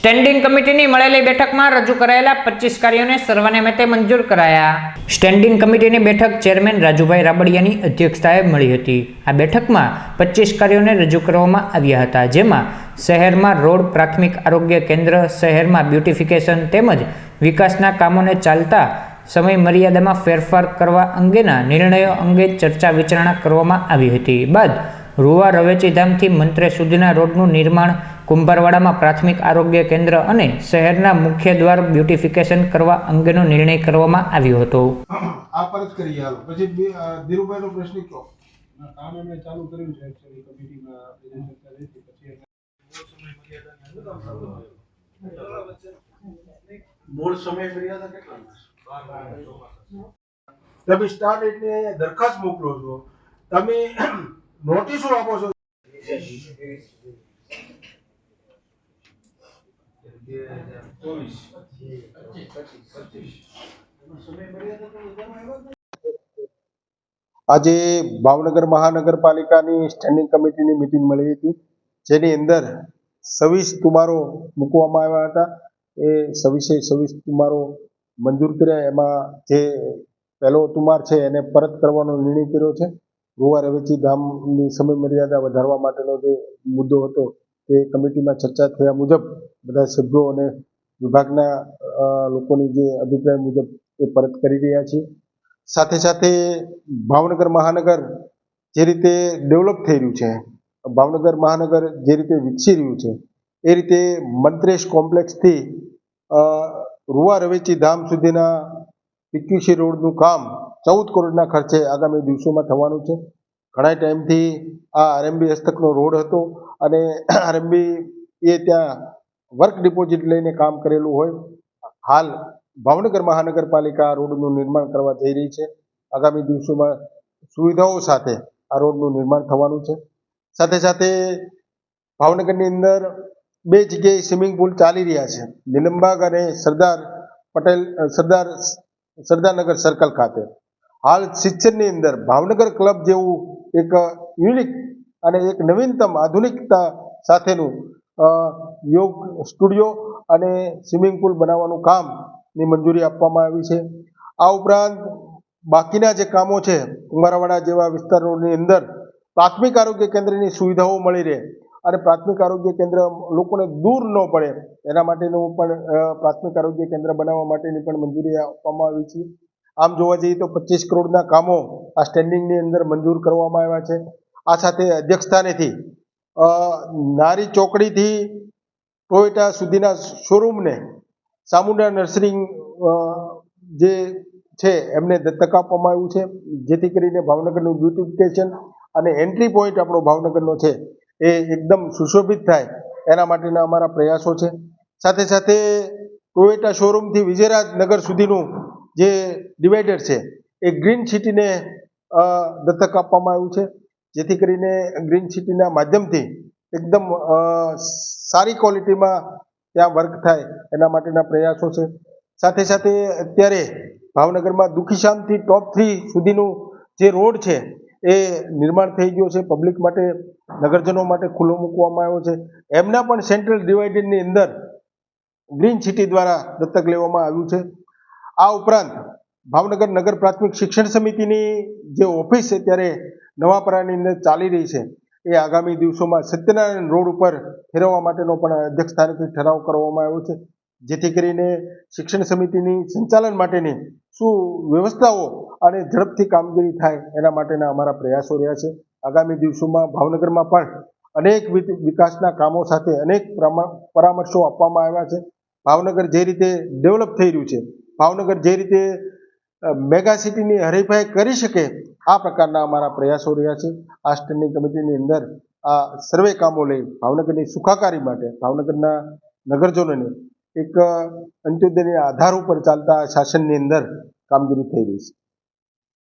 Standing કમિટીની મળેલી બેઠકમાં રજૂ કરાયેલા પચીસ કાર્યોને સર્વાનુમતે મંજૂર કરાયા. સ્ટેન્ડિંગ કમિટીની બેઠક ચેરમેન રાજુભાઈ રાબડિયાની અધ્યક્ષતાએ મળી હતી. આ બેઠકમાં પચીસ કાર્યોને રજૂ કરવામાં આવ્યા હતા, જેમાં શહેરમાં રોડ પ્રાથમિક આરોગ્ય કેન્દ્ર, શહેરમાં બ્યુટિફિકેશન તેમજ વિકાસના કામોને ચાલતા સમય મર્યાદામાં ફેરફાર કરવા અંગેના નિર્ણયો અંગે ચર્ચા વિચારણા કરવામાં આવી હતી. બાદ રૂવા રવેચીધામથી મંત્રે સુધીના રોડનું નિર્માણ કુંભારવાડામાં પ્રાથમિક આરોગ્ય કેન્દ્ર અને શહેરના મુખ્ય દ્વાર બ્યુટિફિકેશન કરવા અંગેનો નિર્ણય કરવામાં આવ્યો હતો. આ પર જ કરીએ પછી ધીરુભાઈનો પ્રશ્ન કામ ચાલુ કર્યું છે. actually કમિટીમાં આપણે ચર્ચા થઈ હતી. પછી મૂળ સમય મર્યાદા કેટલા તમે સ્ટાર્ટ એટલે દરખાસ્ત મોકલો છો. તમે નોટિસો આપો છો. આજે ભાવનગર મહાનગરપાલિકાની સ્ટેન્ડિંગ કમિટીની મિટિંગ મળી હતી, જેની અંદર સવીસ તુમારો મૂકવામાં આવ્યા હતા. એ સવીસે સવીસ તુમારો મંજૂર કર્યા. એમાં જે પહેલો તુમાર છે, એને પરત કરવાનો નિર્ણય કર્યો છે. ગોવા રવેચી ધામની સમય મર્યાદા વધારવા માટેનો જે મુદ્દો હતો તે કમિટીમાં ચર્ચા થયા મુજબ બધા સભ્યો અને વિભાગના લોકોની જે અભિપ્રાય મુજબ એ પરત કરી રહ્યા છીએ સાથે સાથે ભાવનગર મહાનગર જે રીતે ડેવલપ થઈ રહ્યું છે, ભાવનગર મહાનગર જે રીતે વિકસી રહ્યું છે, એ રીતે મંત્રેશ કોમ્પ્લેક્સથી રૂવા રવેચી ધામ સુધીના પીક્યુસી રોડનું કામ ચૌદ કરોડના ખર્ચે આગામી દિવસોમાં થવાનું છે. ઘણા ટાઈમથી આ આરએમબી હસ્તકનો રોડ હતો અને આરએમબી એ ત્યાં વર્ક ડિપોઝિટ લઈને કામ કરેલું હોય. હાલ ભાવનગર મહાનગરપાલિકા આ રોડનું નિર્માણ કરવા જઈ રહી છે. આગામી દિવસોમાં સુવિધાઓ સાથે આ રોડનું નિર્માણ થવાનું છે. સાથે સાથે ભાવનગરની અંદર બે જગ્યાએ સ્વિમિંગ પુલ ચાલી રહ્યા છે. નિલંબાગ અને સરદાર પટેલ સરદાર, સરદારનગર સર્કલ ખાતે. હાલ શિક્ષણની અંદર ભાવનગર ક્લબ જેવું એક યુનિક અને એક નવીનતમ આધુનિકતા સાથેનું યોગ સ્ટુડિયો અને સ્વિમિંગ પુલ બનાવવાનું કામની મંજૂરી આપવામાં આવી છે. આ ઉપરાંત બાકીના જે કામો છે કુંભારવાડા જેવા વિસ્તારોની અંદર પ્રાથમિક આરોગ્ય કેન્દ્રની સુવિધાઓ મળી રહે અને પ્રાથમિક આરોગ્ય કેન્દ્ર લોકોને દૂર ન પડે એના માટેનું પણ પ્રાથમિક આરોગ્ય કેન્દ્ર બનાવવા માટેની પણ મંજૂરી આપવામાં આવી છે. આમ જોવા જઈએ તો પચીસ કરોડના કામો આ સ્ટેન્ડિંગની અંદર મંજૂર કરવામાં આવ્યા છે. આ સાથે અધ્યક્ષસ્થાનેથી નારી ચોકડીથી ટોયોટા સુધીના શોરૂમને સામુંડા નર્સરીંગ જે છે એમને દત્તક આપવામાં આવ્યું છે. જેથી કરીને ભાવનગરનું બ્યુટિફિકેશન અને એન્ટ્રી પોઈન્ટ આપણો ભાવનગરનો છે એ એકદમ સુશોભિત થાય એના માટેના અમારા પ્રયાસો છે. સાથે સાથે ટોયોટા શોરૂમથી વિજયરાજ નગર સુધીનું જે ડિવાઈડર છે, એ ગ્રીન સિટીને દત્તક આપવામાં આવ્યું છે. જેથી કરીને ગ્રીન સિટીના માધ્યમથી એકદમ સારી ક્વોલિટીમાં ત્યાં વર્ક થાય એના માટેના પ્રયાસો છે. સાથે સાથે અત્યારે ભાવનગરમાં દુખીશામથી ટોપ થ્રી સુધીનું જે રોડ છે, એ નિર્માણ થઈ ગયો છે. પબ્લિક માટે, નગરજનો માટે ખુલ્લો મૂકવામાં આવ્યો છે. એમના પણ સેન્ટ્રલ ડિવાઇડરની અંદર ગ્રીન સિટી દ્વારા દત્તક લેવામાં આવ્યું છે. આ ઉપરાંત ભાવનગર નગર પ્રાથમિક શિક્ષણ સમિતિની જે ઓફિસ છે અત્યારે નવાપરાની અંદર ચાલી રહી છે. એ આગામી દિવસોમાં સત્યનારાયણ રોડ ઉપર ફેરવવા માટેનો પણ અધ્યક્ષ સ્થાનેથી ઠરાવ કરવામાં આવ્યો છે. જેથી કરીને શિક્ષણ સમિતિની સંચાલન માટેની શું વ્યવસ્થાઓ અને ઝડપથી કામગીરી થાય એના માટેના અમારા પ્રયાસો રહ્યા છે. આગામી દિવસોમાં ભાવનગરમાં પણ અનેક વિકાસના કામો સાથે અનેક પરામ- પરામર્શો આપવામાં આવ્યા છે. ભાવનગર જે રીતે ડેવલપ થઈ રહ્યું છે ભાવનગર જે રીતે મેગા સિટીની હરીફાઈ કરી શકે, આ પ્રકારના અમારા પ્રયાસો રહ્યા છે. આ સ્ટેન્ડિંગ કમિટીની અંદર આ સર્વે કામો લઈ ભાવનગરની સુખાકારી માટે, ભાવનગરના નગરજનોને એક અંત્યોદયના આધાર ઉપર ચાલતા શાસનની અંદર કામગીરી થઈ રહી છે.